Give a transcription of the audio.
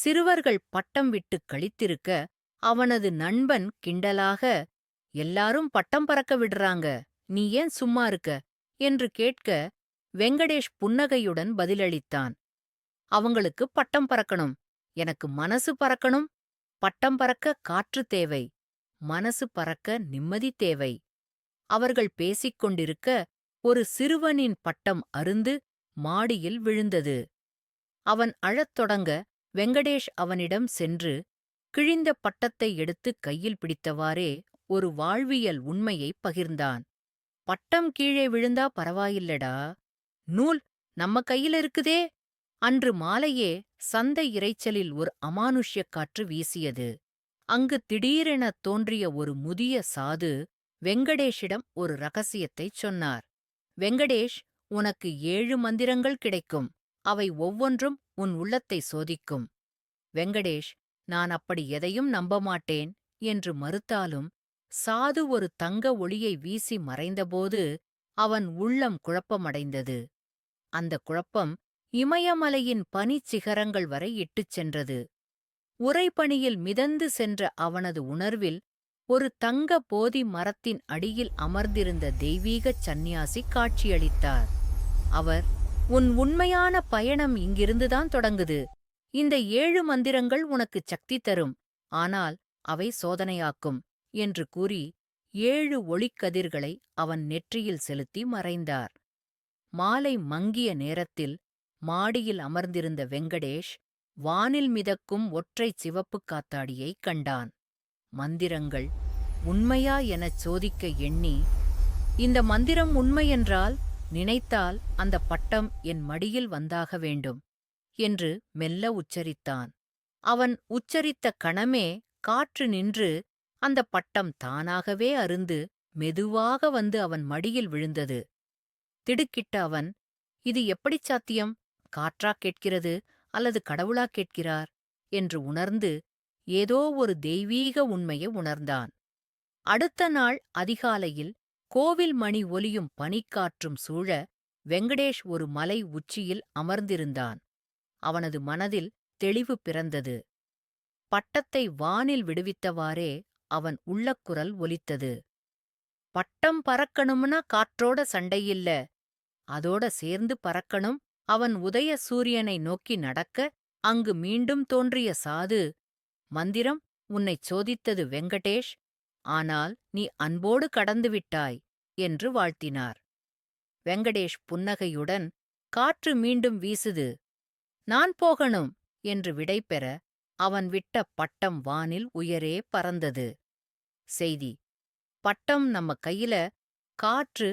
சிறுவர்கள் பட்டம் விட்டு கழித்திருக்க அவனது நண்பன் கிண்டலாக எல்லாரும் பட்டம் பறக்க விடுறாங்க நீ ஏன் சும்மா இருக்க என்று கேட்க வெங்கடேஷ் புன்னகையுடன் பதிலளித்தான். அவங்களுக்கு பட்டம் பறக்கணும். எனக்கு மனசு பறக்கணும். பட்டம் பறக்க காற்று தேவை. மனசு பறக்க நிம்மதி தேவை அவர்கள் பேசிக் கொண்டிருக்க ஒரு சிறுவனின் பட்டம் அருந்து மாடியில் விழுந்தது. அவன் அழத் தொடங்க வெங்கடேஷ் அவனிடம் சென்று கிழிந்த பட்டத்தை எடுத்து கையில் பிடித்தவாறே ஒரு வாழ்வியல் உண்மையைப் பகிர்ந்தான். பட்டம் கீழே விழுந்தா பரவாயில்லடா. நூல் நம்ம கையில இருக்குதே. அன்று மாலையே சந்தை இரைச்சலில் ஒரு அமானுஷ்யக் காற்று வீசியது. அங்கு திடீரெனத் தோன்றிய ஒரு முதிய சாது வெங்கடேஷிடம் ஒரு ரகசியத்தைச் சொன்னார். வெங்கடேஷ் உனக்கு ஏழு மந்திரங்கள் கிடைக்கும். அவை ஒவ்வொன்றும் உன் உள்ளத்தை சோதிக்கும். வெங்கடேஷ் நான் அப்படி எதையும் நம்ப மாட்டேன் என்று மறுத்தாலும் சாது ஒரு தங்க ஒளியை வீசி மறைந்தபோது அவன் உள்ளம் குழப்பமடைந்தது. அந்த குழப்பம் இமயமலையின் பனிச்சிகரங்கள் வரை இட்டுச் சென்றது. உறைபனியில் மிதந்து சென்ற அவனது உணர்வில் ஒரு தங்க போதி மரத்தின் அடியில் அமர்ந்திருந்த தெய்வீகச் சந்நியாசி காட்சியளித்தார். அவர் உன் உண்மையான பயணம் இங்கிருந்துதான் தொடங்குது. இந்த ஏழு மந்திரங்கள் உனக்குச் சக்தி தரும். ஆனால் அவை சோதனையாக்கும் என்று கூறி ஏழு ஒளிக்கதிர்களை அவன் நெற்றியில் செலுத்தி மறைந்தார். மாலை மங்கிய நேரத்தில் மாடியில் அமர்ந்திருந்த வெங்கடேஷ் வானில் மிதக்கும் ஒற்றைச் சிவப்புக் காத்தாடியைக் கண்டான். மந்திரங்கள் உண்மையா எனச் சோதிக்க எண்ணி இந்த மந்திரம் உண்மையென்றால் நினைத்தால் அந்த பட்டம் என் மடியில் வந்தாக வேண்டும் என்று மெல்ல உச்சரித்தான். அவன் உச்சரித்த கணமே காற்று நின்று அந்த பட்டம் தானாகவே அருந்து மெதுவாக வந்து அவன் மடியில் விழுந்தது. திடுக்கிட்ட அவன் இது எப்படிச் சாத்தியம்? காற்றாக் கேட்கிறது அல்லது கடவுளா கேட்கிறார்? என்று உணர்ந்து ஏதோ ஒரு தெய்வீக உண்மையை உணர்ந்தான். அடுத்த நாள் அதிகாலையில் கோவில் மணி ஒலியும் பனிக்காற்றும் சூழ வெங்கடேஷ் ஒரு மலை உச்சியில் அமர்ந்திருந்தான். அவனது மனதில் தெளிவு பிறந்தது. பட்டத்தை வானில் விடுவித்தவாறே அவன் உள்ளக்குரல் ஒலித்தது. பட்டம் பறக்கணும்னா காற்றோட சண்டையில்ல. அதோட சேர்ந்து பறக்கணும். அவன் உதய சூரியனை நோக்கி நடக்க அங்கு மீண்டும் தோன்றிய சாது மந்திரம் உன்னைச் சோதித்தது வெங்கடேஷ். ஆனால் நீ அன்போடு கடந்துவிட்டாய் என்று வாழ்த்தினார். வெங்கடேஷ் புன்னகையுடன் காற்று மீண்டும் வீசுது. நான் போகணும் என்று விடைபெற அவன் விட்ட பட்டம் வானில் உயரே பறந்தது. செய்தி பட்டம் நம்ம கையில காற்று